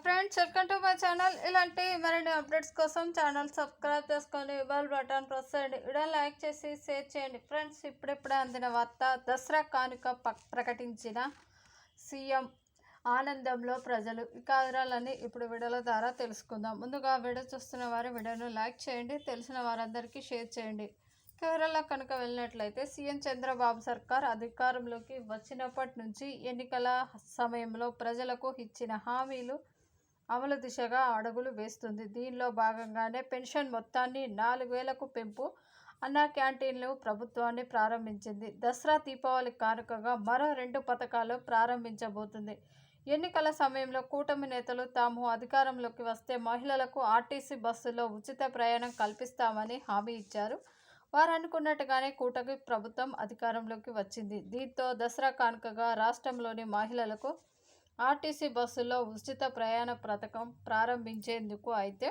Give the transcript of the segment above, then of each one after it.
Friends welcome to my channel ఇలాంటి మరిన్ని updates కోసం ఛానల్ సబ్స్క్రైబ్ చేసుకొని బెల్ బటన్ ప్రెస్ చేయండి. వీడియో లైక్ చేసి షేర్ చేయండి. ఫ్రెండ్స్ ఇప్పుడిప్పుడే అందిన వార్త దసరా కానుక ప్రకటించిన సీఎం ఆనందంలో ప్రజలు ఈ కారణాలన్నీ ఇప్పుడు వీడియోల ద్వారా తెలుసుకుందాం. ముందుగా వీడియో చూస్తున్న వారు వీడియోను లైక్ చేయండి. తెలిసిన వారందరికీ షేర్ చేయండి. కేరళ కనుక వెళ్ళినట్లయితే సీఎం చంద్రబాబు సర్కార్ అధికారంలోకి వచ్చినప్పటి నుంచి ఎన్నికల సమయంలో ప్రజలకు ఇచ్చిన హామీలు అమలు దిశగా అడుగులు వేస్తుంది. దీనిలో భాగంగానే పెన్షన్ మొత్తాన్ని నాలుగు వేలకు పెంపు అన్న క్యాంటీన్లు ప్రభుత్వాన్ని ప్రారంభించింది. దసరా దీపావళి కానుకగా మరో రెండు పథకాలు ప్రారంభించబోతుంది. ఎన్నికల సమయంలో కూటమి నేతలు తాము అధికారంలోకి వస్తే మహిళలకు ఆర్టీసీ బస్సులో ఉచిత ప్రయాణం కల్పిస్తామని హామీ ఇచ్చారు. వారు అనుకున్నట్టుగానే కూటమి ప్రభుత్వం అధికారంలోకి వచ్చింది. దీంతో దసరా కానుకగా రాష్ట్రంలోని మహిళలకు ఆర్టీసీ బస్సుల్లో ఉచిత ప్రయాణ పథకం ప్రారంభించేందుకు అయితే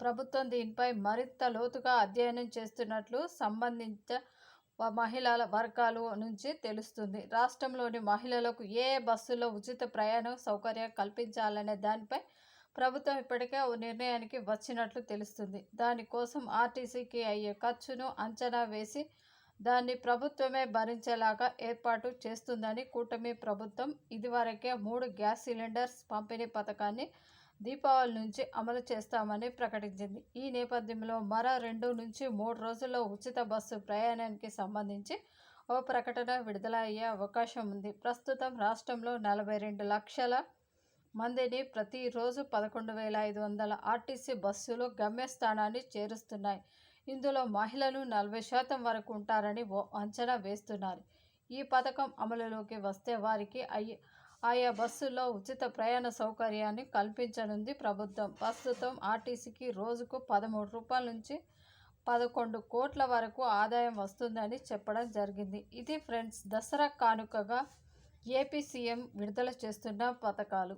ప్రభుత్వం దీనిపై మరింత లోతుగా అధ్యయనం చేస్తున్నట్లు సంబంధిత మహిళల వర్గాల నుంచి తెలుస్తుంది. రాష్ట్రంలోని మహిళలకు ఏ ఏ ఉచిత ప్రయాణం సౌకర్యం కల్పించాలనే దానిపై ప్రభుత్వం ఇప్పటికే ఓ నిర్ణయానికి వచ్చినట్లు తెలుస్తుంది. దానికోసం ఆర్టీసీకి అయ్యే ఖర్చును అంచనా వేసి దాన్ని ప్రభుత్వమే భరించేలాగా ఏర్పాటు చేస్తుందని కూటమి ప్రభుత్వం ఇదివరకే మూడు గ్యాస్ సిలిండర్స్ పంపిణీ పథకాన్ని దీపావళి నుంచి అమలు చేస్తామని ప్రకటించింది. ఈ నేపథ్యంలో మరో రెండు నుంచి మూడు రోజుల్లో ఉచిత బస్సు ప్రయాణానికి సంబంధించి ఓ ప్రకటన విడుదల అయ్యే అవకాశం ఉంది. ప్రస్తుతం రాష్ట్రంలో నలభై రెండు లక్షల మందిని ప్రతిరోజు పదకొండు వేల ఐదు వందల ఆర్టీసీ బస్సులు గమ్యస్థానాన్ని చేరుస్తున్నాయి. ఇందులో మహిళలు నలభై శాతం వరకు ఉంటారని ఓ అంచనా వేస్తున్నారు. ఈ పథకం అమలులోకి వస్తే వారికి అయ్యి ఆయా బస్సుల్లో ఉచిత ప్రయాణ సౌకర్యాన్ని కల్పించనుంది ప్రభుత్వం. ప్రస్తుతం ఆర్టీసీకి రోజుకు పదమూడు రూపాయల నుంచి పదకొండు కోట్ల వరకు ఆదాయం వస్తుందని చెప్పడం జరిగింది. ఇది ఫ్రెండ్స్ దసరా కానుకగా ఏపీ సీఎం విడుదల చేస్తున్న పథకాలు.